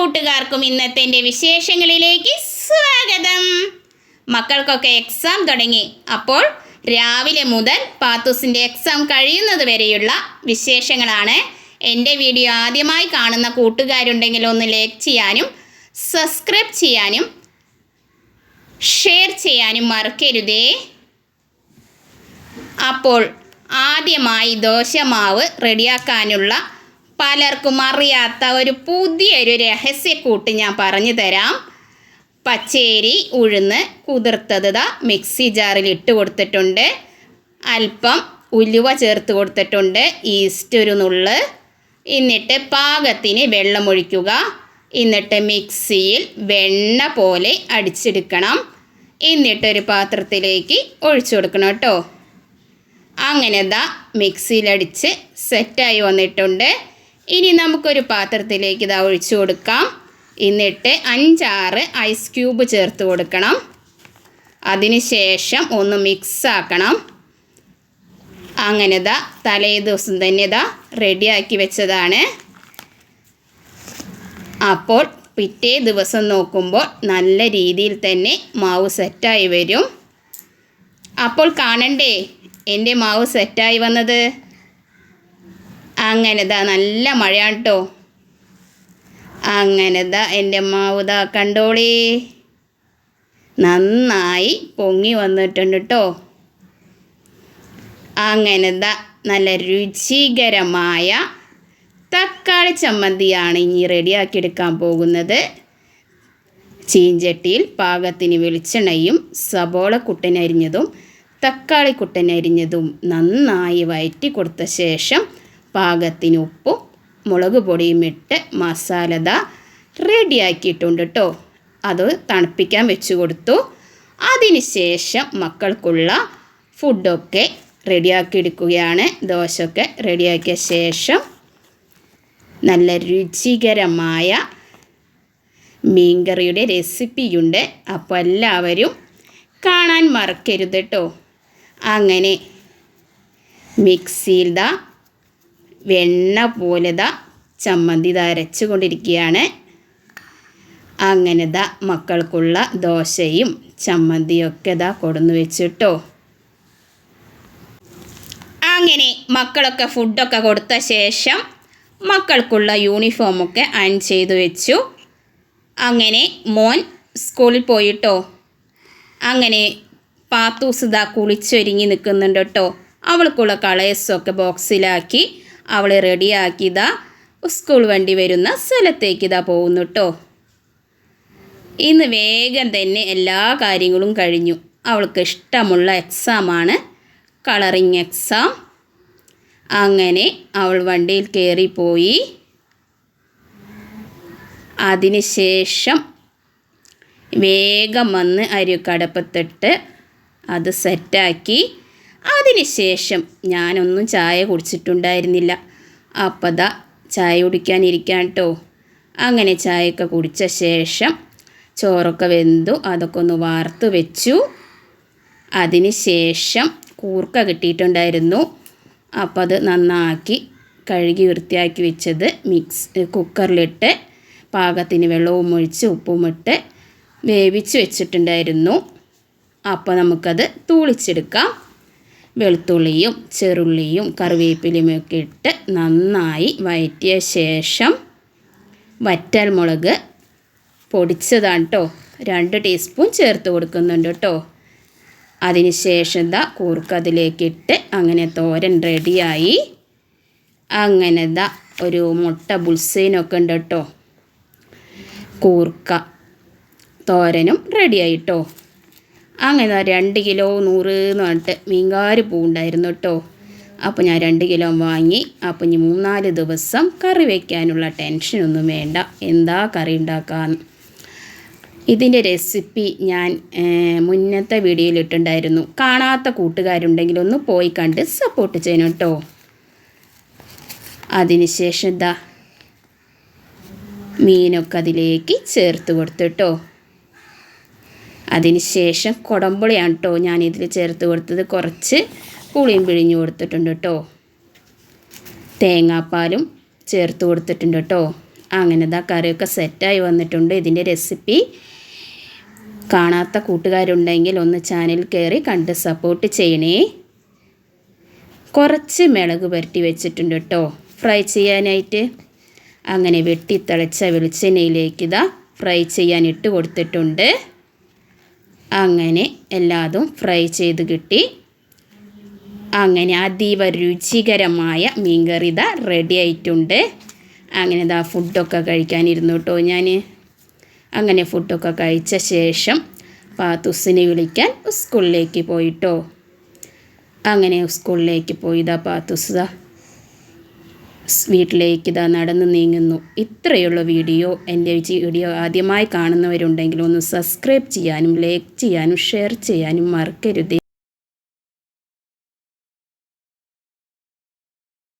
കൂട്ടുകാർക്കും ഇന്നത്തെ എന്റെ വിശേഷങ്ങളിലേക്ക് സ്വാഗതം. മക്കൾക്കൊക്കെ എക്സാം തുടങ്ങി. അപ്പോൾ രാവിലെ മുതൽ പാത്തൂസിന്റെ എക്സാം കഴിയുന്നത് വരെയുള്ള വിശേഷങ്ങളാണ്. എന്റെ വീഡിയോ ആദ്യമായി കാണുന്ന കൂട്ടുകാരുണ്ടെങ്കിൽ ഒന്ന് ലൈക്ക് ചെയ്യാനും സബ്സ്ക്രൈബ് ചെയ്യാനും ഷെയർ ചെയ്യാനും മറക്കരുതേ. അപ്പോൾ ആദ്യമായി ദോശമാവ് റെഡിയാക്കാനുള്ള പലർക്കും അറിയാത്ത ഒരു പുതിയൊരു രഹസ്യക്കൂട്ട് ഞാൻ പറഞ്ഞു തരാം. പച്ചേരി ഉഴുന്ന് കുതിർത്തത് ദാ മിക്സി ജാറിൽ ഇട്ട് കൊടുത്തിട്ടുണ്ട്. അല്പം ഉലുവ ചേർത്ത് കൊടുത്തിട്ടുണ്ട്. ഈസ്റ്റ് ഒരു നുള്ള്. എന്നിട്ട് പാകത്തിന് വെള്ളമൊഴിക്കുക എന്നിട്ട് മിക്സിയിൽ വെണ്ണ പോലെ അടിച്ചെടുക്കണം. എന്നിട്ടൊരു പാത്രത്തിലേക്ക് ഒഴിച്ചു കൊടുക്കണം കേട്ടോ. അങ്ങനെ ദാ മിക്സിയിലടിച്ച് സെറ്റായി വന്നിട്ടുണ്ട്. ഇനി നമുക്കൊരു പാത്രത്തിലേക്ക് ഇതാ ഒഴിച്ചു കൊടുക്കാം. എന്നിട്ട് അഞ്ചാറ് ഐസ് ക്യൂബ് ചേർത്ത് കൊടുക്കണം. അതിന് ശേഷം ഒന്ന് മിക്സ് ആക്കണം. അങ്ങനെ ദാ തലേ ദിവസം തന്നെ ഇതാ റെഡിയാക്കി വെച്ചതാണ്. അപ്പോൾ പിറ്റേ ദിവസം നോക്കുമ്പോൾ നല്ല രീതിയിൽ തന്നെ മാവ് സെറ്റായി വരും. അപ്പോൾ കാണണ്ടേ എന്റെ മാവ് സെറ്റായി വന്നത്? അങ്ങനെ ദാ നല്ല മഴയാണ് കേട്ടോ അങ്ങനെ ദാ എന്റെ മാവ് കണ്ടോളി. കണ്ടോളേ നന്നായി പൊങ്ങി വന്നിട്ടുണ്ട് കേട്ടോ അങ്ങനെ ദാ നല്ല രുചികരമായ തക്കാളി ചമ്മന്തിയാണ് ഇനി റെഡിയാക്കി എടുക്കാൻ പോകുന്നത്. ചീഞ്ചട്ടിയിൽ പാകത്തിന് വെളിച്ചെണ്ണയും സബോള കുട്ടനരിഞ്ഞതും തക്കാളി കുട്ടനരിഞ്ഞതും നന്നായി വയറ്റി കൊടുത്ത ശേഷം പാകത്തിന് ഉപ്പും മുളക് പൊടിയും ഇട്ട് മസാല റെഡിയാക്കിയിട്ടുണ്ട് കേട്ടോ അത് തണുപ്പിക്കാൻ വെച്ച് കൊടുത്തു. അതിന് ശേഷം മക്കൾക്കുള്ള ഫുഡൊക്കെ റെഡിയാക്കി എടുക്കുകയാണ്. ദോശയൊക്കെ റെഡിയാക്കിയ ശേഷം നല്ല രുചികരമായ മീൻകറിയുടെ റെസിപ്പിയുണ്ട് അപ്പോൾ എല്ലാവരും കാണാൻ മറക്കരുത് കേട്ടോ അങ്ങനെ മിക്സിയിൽ ദാ വെണ്ണ പോലെ ദാ ചമ്മന്തി ദാ അരച്ചു കൊണ്ടിരിക്കുകയാണ് അങ്ങനെ ദാ മക്കൾക്കുള്ള ദോശയും ചമ്മന്തിയൊക്കെ ദാ കൊടുന്നു വെച്ചിട്ടോ. അങ്ങനെ മക്കളൊക്കെ ഫുഡൊക്കെ കൊടുത്ത ശേഷം മക്കൾക്കുള്ള യൂണിഫോമൊക്കെ അൺ ചെയ്തു വെച്ചു. അങ്ങനെ മോൻ സ്കൂളിൽ പോയിട്ടോ. അങ്ങനെ പാത്തൂസ് ഇതാ കുളിച്ചൊരുങ്ങി നിൽക്കുന്നുണ്ട് കേട്ടോ. അവൾക്കുള്ള കളേഴ്സൊക്കെ ബോക്സിലാക്കി അവൾ റെഡിയാക്കി ഇതാ സ്കൂൾ വണ്ടി വരുന്ന സ്ഥലത്തേക്ക് ഇതാ പോകുന്നു കേട്ടോ ഇന്ന് വേഗം തന്നെ എല്ലാ കാര്യങ്ങളും കഴിഞ്ഞു. അവൾക്ക് ഇഷ്ടമുള്ള എക്സാമാണ് കളറിങ് എക്സാം അങ്ങനെ അവൾ വണ്ടിയിൽ കയറിപ്പോയി അതിനുശേഷം വേഗം വന്ന് അരി അരിക്കടപ്പത്തിട്ട് അത് സെറ്റാക്കി അതിനുശേഷം ഞാനൊന്നും ചായ കുടിച്ചിട്ടുണ്ടായിരുന്നില്ല. അപ്പം ദാ ചായ കുടിക്കാനിരിക്കാൻ കേട്ടോ അങ്ങനെ ചായയൊക്കെ കുടിച്ച ശേഷം ചോറൊക്കെ വെന്തു അതൊക്കെ ഒന്ന് വാർത്ത് വെച്ചു. ശേഷം കൂർക്ക കിട്ടിയിട്ടുണ്ടായിരുന്നു. അപ്പോൾ അത് നന്നാക്കി കഴുകി വൃത്തിയാക്കി വെച്ചത് മിക്സ് കുക്കറിലിട്ട് പാകത്തിന് വെള്ളവും ഒഴിച്ച് ഉപ്പും ഇട്ട് വേവിച്ച് വെച്ചിട്ടുണ്ടായിരുന്നു. അപ്പോൾ നമുക്കത് തൂളിച്ചെടുക്കാം. വെളുത്തുള്ളിയും ചെറുള്ളിയും കറിവേപ്പിലയും ഒക്കെ ഇട്ട് നന്നായി വയറ്റിയ ശേഷം വറ്റൽ മുളക് പൊടിച്ചതാണ് കേട്ടോ രണ്ട് ടീസ്പൂൺ ചേർത്ത് കൊടുക്കുന്നുണ്ട് കേട്ടോ അതിന് ശേഷം ദാ കൂർക്കതിലേക്കിട്ട് അങ്ങനെ തോരൻ റെഡിയായി അങ്ങനെ ദാ ഒരു മുട്ട ബുൾസീനൊക്കെ ഉണ്ട് കേട്ടോ കൂർക്ക തോരനും റെഡിയായി കേട്ടോ അങ്ങനെ രണ്ട് കിലോ നൂറ് എന്ന് പറഞ്ഞിട്ട് മീൻകാര് പൂണ്ടായിരുന്നു കേട്ടോ. അപ്പോൾ ഞാൻ രണ്ട് കിലോ വാങ്ങി. അപ്പോൾ ഇനി മൂന്നാൽ ദിവസം കറി വയ്ക്കാനുള്ള ടെൻഷനൊന്നും വേണ്ട. എന്താ കറി ഉണ്ടാക്കാൻ ഇതിന്റെ റെസിപ്പി ഞാൻ മുന്നത്തെ വീഡിയോയിൽ ഇട്ടുണ്ടായിരുന്നു കാണാത്ത കൂട്ടുകാരുണ്ടെങ്കിൽ ഒന്ന് പോയി കണ്ട് സപ്പോർട്ട് ചെയ്യണം കേട്ടോ. അതിനുശേഷം എന്താ മീനൊക്കെ അതിലേക്ക് ചേർത്ത് കൊടുത്തിട്ടോ അതിനുശേഷം കുടമ്പുളിയാണ് കേട്ടോ ഞാനിതിൽ ചേർത്ത് കൊടുത്തത്. കുറച്ച് പുളിയും പിഴിഞ്ഞു കൊടുത്തിട്ടുണ്ട് കേട്ടോ തേങ്ങാപ്പാലും ചേർത്ത് കൊടുത്തിട്ടുണ്ട് കേട്ടോ അങ്ങനെ ഇതാ കറിയൊക്കെ സെറ്റായി വന്നിട്ടുണ്ട്. ഇതിന്റെ റെസിപ്പി കാണാത്ത കൂട്ടുകാരുണ്ടെങ്കിൽ ഒന്ന് ചാനൽ കയറി കണ്ട് സപ്പോർട്ട് ചെയ്യണേ. കുറച്ച് മിളക് പുരട്ടി വെച്ചിട്ടുണ്ട് കേട്ടോ ഫ്രൈ ചെയ്യാനായിട്ട്. അങ്ങനെ വെട്ടി തിളച്ച വെളിച്ചെണ്ണയിലേക്ക് ഇതാ ഫ്രൈ ചെയ്യാൻ ഇട്ട് കൊടുത്തിട്ടുണ്ട്. അങ്ങനെ എല്ലാതും ഫ്രൈ ചെയ്ത് കിട്ടി. അങ്ങനെ അതീവ രുചികരമായ മീൻകറി ഇതാ റെഡി ആയിട്ടുണ്ട്. അങ്ങനെ ഇതാ ഫുഡൊക്കെ കഴിക്കാനിരുന്നു കേട്ടോ ഞാൻ അങ്ങനെ ഫുഡൊക്കെ കഴിച്ച ശേഷം പാത്തുസിനെ വിളിക്കാൻ സ്കൂളിലേക്ക് പോയിട്ടോ. അങ്ങനെ സ്കൂളിലേക്ക് പോയി ഇതാ പാത്തുസ് വീട്ടിലേക്ക് ഇതാ നടന്ന് നീങ്ങുന്നു. ഇത്രയുള്ള വീഡിയോ എന്റെ വീഡിയോ ആദ്യമായി കാണുന്നവരുണ്ടെങ്കിൽ ഒന്ന് സബ്സ്ക്രൈബ് ചെയ്യാനും ലൈക്ക് ചെയ്യാനും ഷെയർ ചെയ്യാനും മറക്കരുതേ.